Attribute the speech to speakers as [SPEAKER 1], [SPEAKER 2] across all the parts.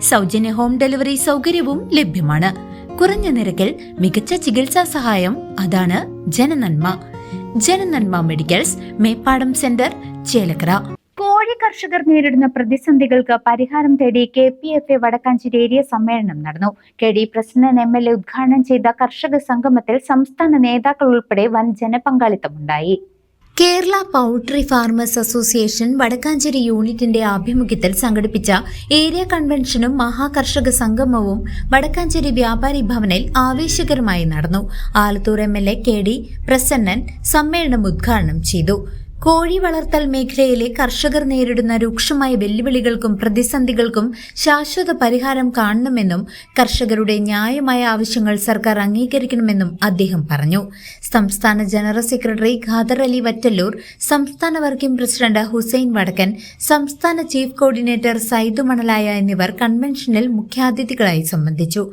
[SPEAKER 1] സൗജന്യ home delivery സൗകര്യവും ലഭ്യമാണ്. കുറഞ്ഞ നിരക്കിൽ മികച്ച ചികിത്സാ സഹായം അതാണ് ജനനന്മ. Jananamma medicals Meppadam centre Chelakkara.
[SPEAKER 2] കോഴി കർഷകർ നേരിടുന്ന പ്രതിസന്ധികൾക്ക് പരിഹാരം തേടി K P F A Wadakkanchery area സമ്മേളനം നടന്നു. K D president M L A ഉദ്ഘാടനം ചെയ്ത കർഷക സംഗമത്തിൽ സംസ്ഥാന നേതാക്കൾ ഉൾപ്പെടെ വൻ ജനപങ്കാളിത്തമുണ്ടായി.
[SPEAKER 1] Kerala poultry farmers association Wadakkanchery യൂണിറ്റിന്റെ ആഭിമുഖ്യത്തിൽ സംഘടിപ്പിച്ച ഏരിയ കൺവെൻഷനും മഹാകർഷക സംഗമവും വടക്കാഞ്ചേരി വ്യാപാരി ഭവനിൽ ആവേശകരമായി നടന്നു. Alathur M L A K D Prasennan സമ്മേളനം ഉദ്ഘാടനം ചെയ്തു. കോഴി വളർത്തൽ മേഖലയിലെ കർഷകർ നേരിടുന്ന രൂക്ഷമായ വെല്ലുവിളികൾക്കും പ്രതിസന്ധികൾക്കും ശാശ്വത പരിഹാരം കാണണമെന്നും കർഷകരുടെ ന്യായമായ ആവശ്യങ്ങൾ സർക്കാർ അംഗീകരിക്കണമെന്നും അദ്ദേഹം പറഞ്ഞു. സംസ്ഥാന ജനറൽ സെക്രട്ടറി ഖാദർ അലി വറ്റല്ലൂർ സംസ്ഥാന വർക്കിംഗ് പ്രസിഡന്റ് ഹുസൈൻ വടക്കൻ സംസ്ഥാന ചീഫ് കോർഡിനേറ്റർ സൈദു മണലായ എന്നിവർ കൺവെൻഷനിൽ മുഖ്യാതിഥികളായി സംബന്ധിച്ചു.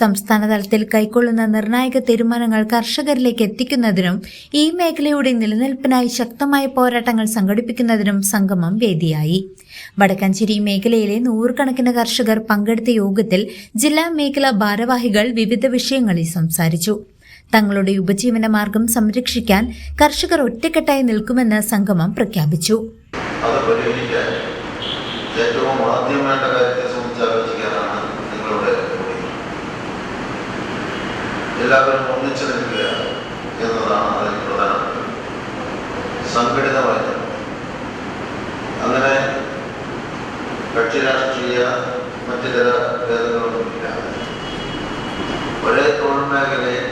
[SPEAKER 1] സംസ്ഥാന തലത്തിൽ കൈക്കൊള്ളുന്ന നിർണായക തീരുമാനങ്ങൾ കർഷകരിലേക്ക് എത്തിക്കുന്നതിനും ഈ മേഖലയുടെ നിലനിൽപ്പിനായി ശക്തമായ പോരാട്ടങ്ങൾ സംഘടിപ്പിക്കുന്നതിനും സംഗമം വേദിയായി. വടക്കഞ്ചേരി മേഖലയിലെ നൂറുകണക്കിന് കർഷകർ പങ്കെടുത്ത യോഗത്തിൽ ജില്ലാ മേഖലാ ഭാരവാഹികൾ വിവിധ വിഷയങ്ങളിൽ സംസാരിച്ചു. തങ്ങളുടെ ഉപജീവന മാർഗം സംരക്ഷിക്കാൻ കർഷകർ ഒറ്റക്കെട്ടായി നിൽക്കുമെന്ന് സംഗമം പ്രഖ്യാപിച്ചു.
[SPEAKER 3] എല്ലാവരും ഒന്നിച്ചു നിൽക്കുക എന്നതാണ് അതിൽ പ്രധാനപ്പെട്ടത്. സംഘടിതമായി അങ്ങനെ കക്ഷി രാഷ്ട്രീയ മറ്റു ചില ഭേദങ്ങളൊന്നുമില്ല ഒരേ തൊഴിൽ മേഖലയെ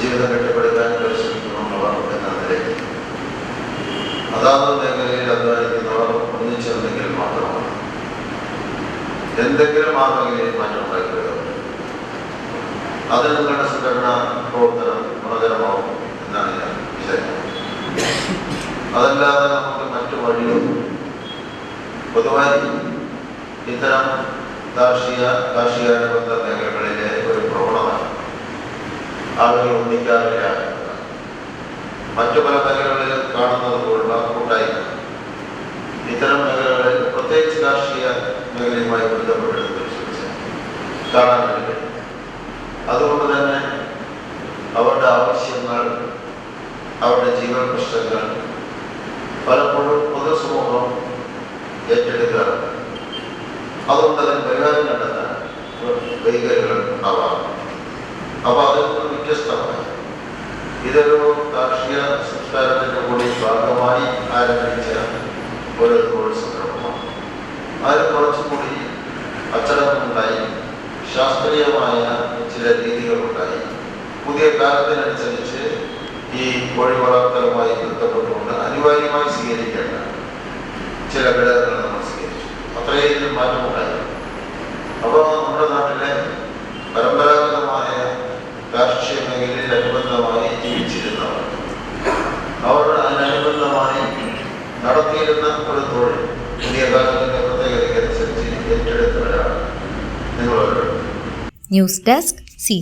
[SPEAKER 3] ജീവിതം കെട്ടിപ്പടുക്കാൻ പരിശ്രമിക്കുന്നുള്ളവർ എന്ന നിലയിൽ അതാത് മേഖലയിൽ അധ്വാനിക്കുന്നവർ ഒന്നിച്ചിരുന്നെങ്കിൽ മാത്രമാണ്. എന്തെങ്കിലും ആ മേഖലയിൽ മാറ്റം ഉണ്ടാക്കിയത് അതിന് നിങ്ങളുടെ സംഘടന പ്രവർത്തനം ഗുണകരമാവും എന്നാണ് ഞാൻ വിചാരിക്കുന്നത്. അതല്ലാതെ നമുക്ക് മറ്റു വഴിയൊന്നും പൊതുവായി ഇത്തരം കാർഷിക കാർഷികാനുബന്ധ മേഖലകളിലെ ഒരു പ്രവണത ആളുകൾ ഒന്നിക്കാറില്ല. മറ്റു പല മേഖലകളിൽ കാണുന്നത് പോലുള്ള കൂട്ടായ്മ ഇത്തരം മേഖലകളിൽ പ്രത്യേകിച്ച് കാർഷിക മേഖലയുമായി ബന്ധപ്പെട്ടത് പരിശോധിച്ച് കാണാൻ കഴിയും. അതുകൊണ്ട് തന്നെ പ്രശ്നങ്ങൾ പലപ്പോഴും പൊതുസമൂഹം ഏറ്റെടുക്കാറുണ്ട്. അതുകൊണ്ട് അതിന് പരിഹാരം കണ്ടെത്താൻ വൈകല്യങ്ങൾ ഉണ്ടാവാറുണ്ട്. അപ്പോൾ അതിൽ നിന്ന് വ്യത്യസ്തമായി ഇതൊരു കാർഷിക സംസ്കാരത്തിന്റെ കൂടി ഭാഗമായി ആരംഭിച്ച ഒരു തൊഴിൽ സംരംഭമാണ് അതിൽ കുറച്ചുകൂടി അച്ചടക്കമുണ്ടായി. ശാസ്ത്രീയമായ ചില രീതികളുണ്ടായി. പുതിയ കാലത്തിനനുസരിച്ച് ഈ കോഴി വളർത്തലുമായി ബന്ധപ്പെട്ടുകൊണ്ട് അനിവാര്യമായി സ്വീകരിക്കേണ്ട ചില ഘടകങ്ങൾ നമ്മൾ സ്വീകരിച്ചു. അത്രയും മാറ്റമുണ്ടായി അപ്പോൾ നമ്മുടെ നാട്ടിലെ പരമ്പരാഗതമായ കാർഷിക മേഖലയിൽ അനുബന്ധമായി ജീവിച്ചിരുന്നവർ അവർ അതിനനുബന്ധമായി നടത്തിയിരുന്ന ഒരു തൊഴിൽ പുതിയ കാലത്തിന്റെ പ്രത്യേകതയ്ക്കനുസരിച്ച് ഏറ്റെടുത്തവരാണ് നിങ്ങൾ
[SPEAKER 1] ന്യൂസ് ഡെസ്ക് സി